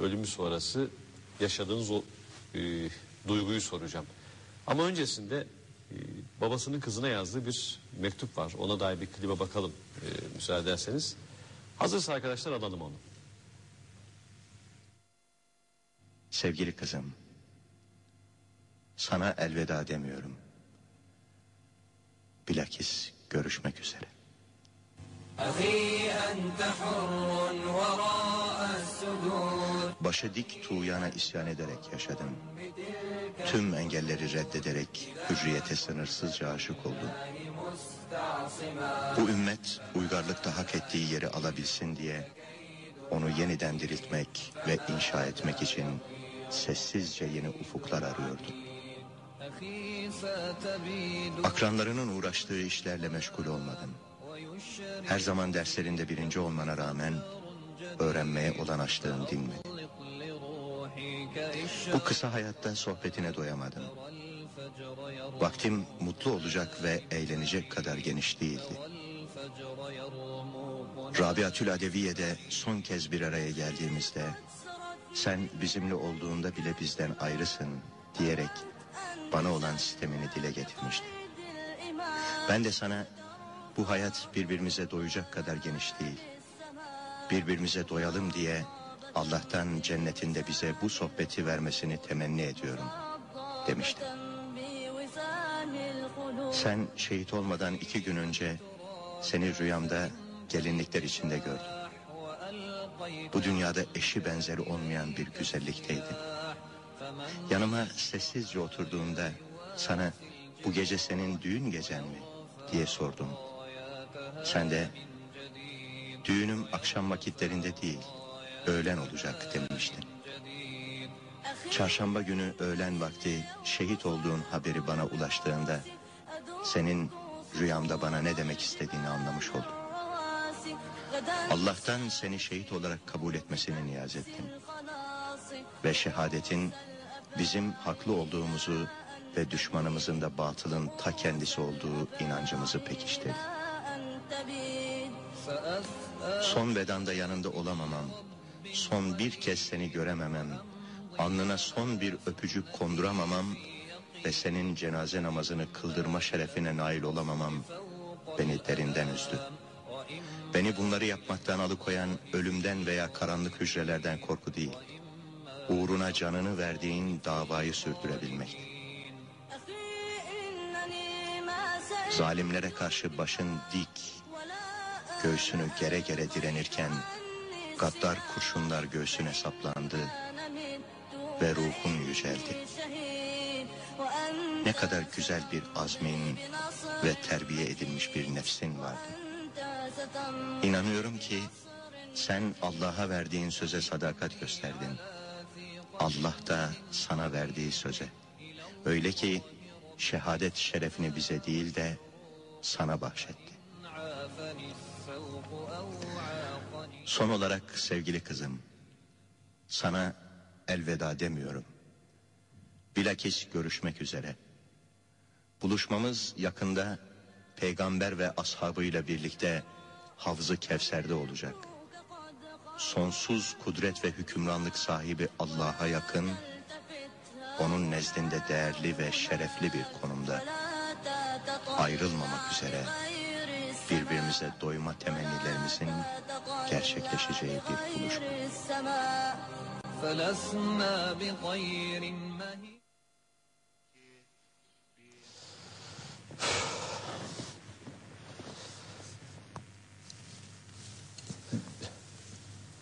ölümü sonrası yaşadığınız o e, duyguyu soracağım. Ama öncesinde e, babasının kızına yazdığı bir mektup var. Ona dair bir klibe bakalım e, müsaade ederseniz. Hazırsa arkadaşlar alalım onu. Sevgili kızım, sana elveda demiyorum. Bilakis görüşmek üzere. أخي أنت حر وراء السدود başı dik tuğyana isyan ederek yaşadım. Tüm engelleri reddederek hürriyete sınırsızca aşık oldum. Bu ümmet uygarlıkta hak ettiği yeri alabilsin diye onu yeniden diriltmek ve inşa etmek için sessizce yeni ufuklar arıyordu. Akranlarının uğraştığı işlerle meşgul olmadım. Her zaman derslerinde birinci olmana rağmen öğrenmeye olan açlığım dinmedi. Bu kısa hayattan sohbetine doyamadım. Vaktim mutlu olacak ve eğlenecek kadar geniş değildi. Rabiatül Adeviye'de son kez bir araya geldiğimizde sen bizimle olduğunda bile bizden ayrısın diyerek bana olan sistemini dile getirmişti. Ben de sana bu hayat birbirimize doyacak kadar geniş değil. Birbirimize doyalım diye Allah'tan cennetinde bize bu sohbeti vermesini temenni ediyorum demiştim. Sen şehit olmadan iki gün önce seni rüyamda gelinlikler içinde gördüm. Bu dünyada eşi benzeri olmayan bir güzellikteydin. Yanıma sessizce oturduğunda sana bu gece senin düğün gecen mi diye sordum. Sen de düğünüm akşam vakitlerinde değil öğlen olacak demiştin. Çarşamba günü öğlen vakti şehit olduğun haberi bana ulaştığında senin rüyamda bana ne demek istediğini anlamış oldum. Allah'tan seni şehit olarak kabul etmesini niyaz ettim. Ve şehadetin bizim haklı olduğumuzu ve düşmanımızın da batılın ta kendisi olduğu inancımızı pekiştirdi. Son bedanda yanında olamamam, son bir kez seni görememem, alnına son bir öpücük konduramamam ve senin cenaze namazını kıldırma şerefine nail olamamam beni derinden üzdü. Beni bunları yapmaktan alıkoyan ölümden veya karanlık hücrelerden korku değil, uğruna canını verdiğin davayı sürdürebilmekti. Zalimlere karşı başın dik, göğsünü gere gere direnirken gaddar kurşunlar göğsüne saplandı ve ruhun yüceldi. Ne kadar güzel bir azmin ve terbiye edilmiş bir nefsin vardı. İnanıyorum ki sen Allah'a verdiğin söze sadakat gösterdin. Allah da sana verdiği söze. Öyle ki şehadet şerefini bize değil de sana bahşetti. Son olarak sevgili kızım, sana elveda demiyorum. Bilakis görüşmek üzere. Buluşmamız yakında peygamber ve ashabıyla birlikte Havzı Kevser'de olacak. Sonsuz kudret ve hükümranlık sahibi Allah'a yakın, onun nezdinde değerli ve şerefli bir konumda ayrılmamak üzere birbirimize doyma temennilerimizin gerçekleşeceği bir buluşma.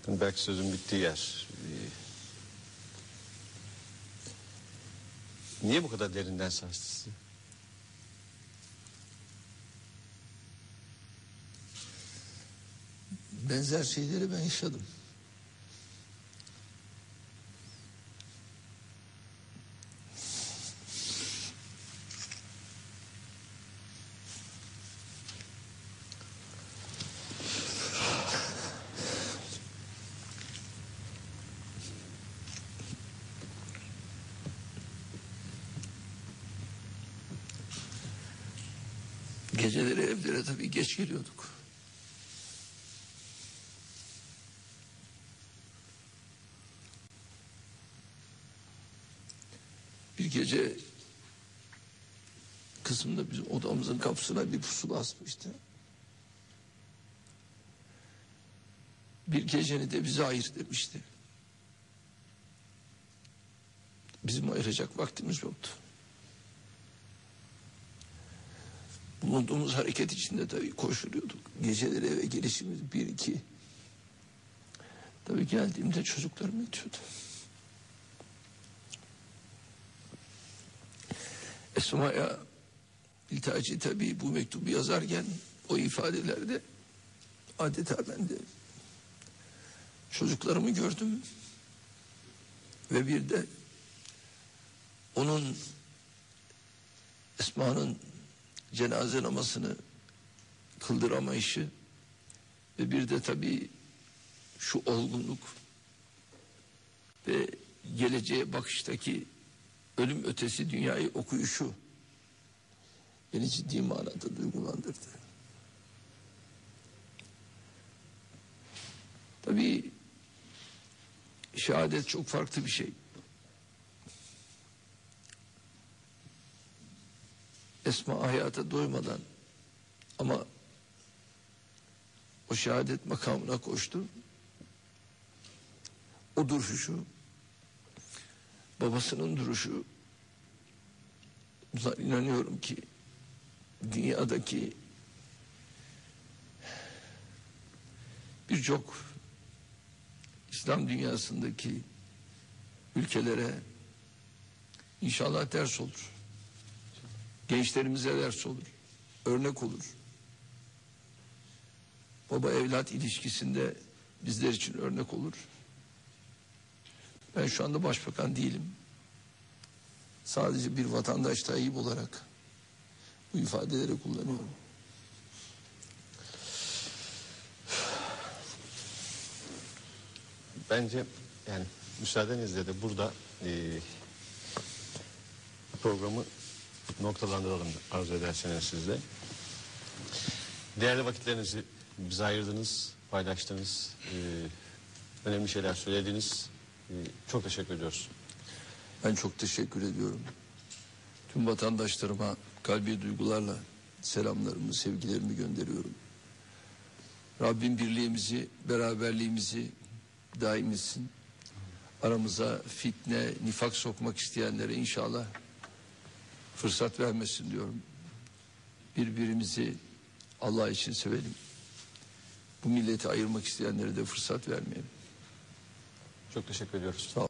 Belki sözün bittiği yer. Ee, niye bu kadar derinden sarstı Benzer şeyleri ben yaşadım. Geceleri evlere tabii geç geliyorduk. Bir gece kızım da bizim odamızın kapısına bir pusula asmıştı. Bir geceni de bize ayır demişti. Bizim ayıracak vaktimiz yoktu. Bulunduğumuz hareket içinde tabii koşturuyorduk. Geceleri eve gelişimiz bir iki. Tabii geldiğimde çocuklarım yatıyordu. Esma'ya İltihaci tabii bu mektubu yazarken o ifadelerde adeta ben de çocuklarımı gördüm ve bir de onun Esma'nın cenaze namazını kıldıramayışı ve bir de tabii şu olgunluk ve geleceğe bakıştaki ölüm ötesi dünyayı okuyuşu beni ciddi manada duygulandırdı. Tabii şehadet çok farklı bir şey. Esma hayata doymadan ama o şehadet makamına koştu. O duruşu, babasının duruşu, inanıyorum ki dünyadaki birçok İslam dünyasındaki ülkelere inşallah ters olur. Gençlerimize ders olur. Örnek olur. Baba evlat ilişkisinde bizler için örnek olur. Ben şu anda başbakan değilim. Sadece bir vatandaş Tayyip olarak bu ifadeleri kullanıyorum. Bence yani müsaadenizle de burada e, programı noktalandıralım arzu ederseniz sizle. Değerli vakitlerinizi bize ayırdınız, paylaştınız. e, önemli şeyler söylediniz. E, çok teşekkür ediyoruz. Ben çok teşekkür ediyorum. Tüm vatandaşlarıma kalbi duygularla selamlarımı, sevgilerimi gönderiyorum. Rabbim birliğimizi, beraberliğimizi daim etsin. Aramıza fitne, nifak sokmak isteyenlere inşallah fırsat vermesin diyorum. Birbirimizi Allah için sevelim. Bu milleti ayırmak isteyenlere de fırsat vermeyelim. Çok teşekkür ediyoruz. Sağ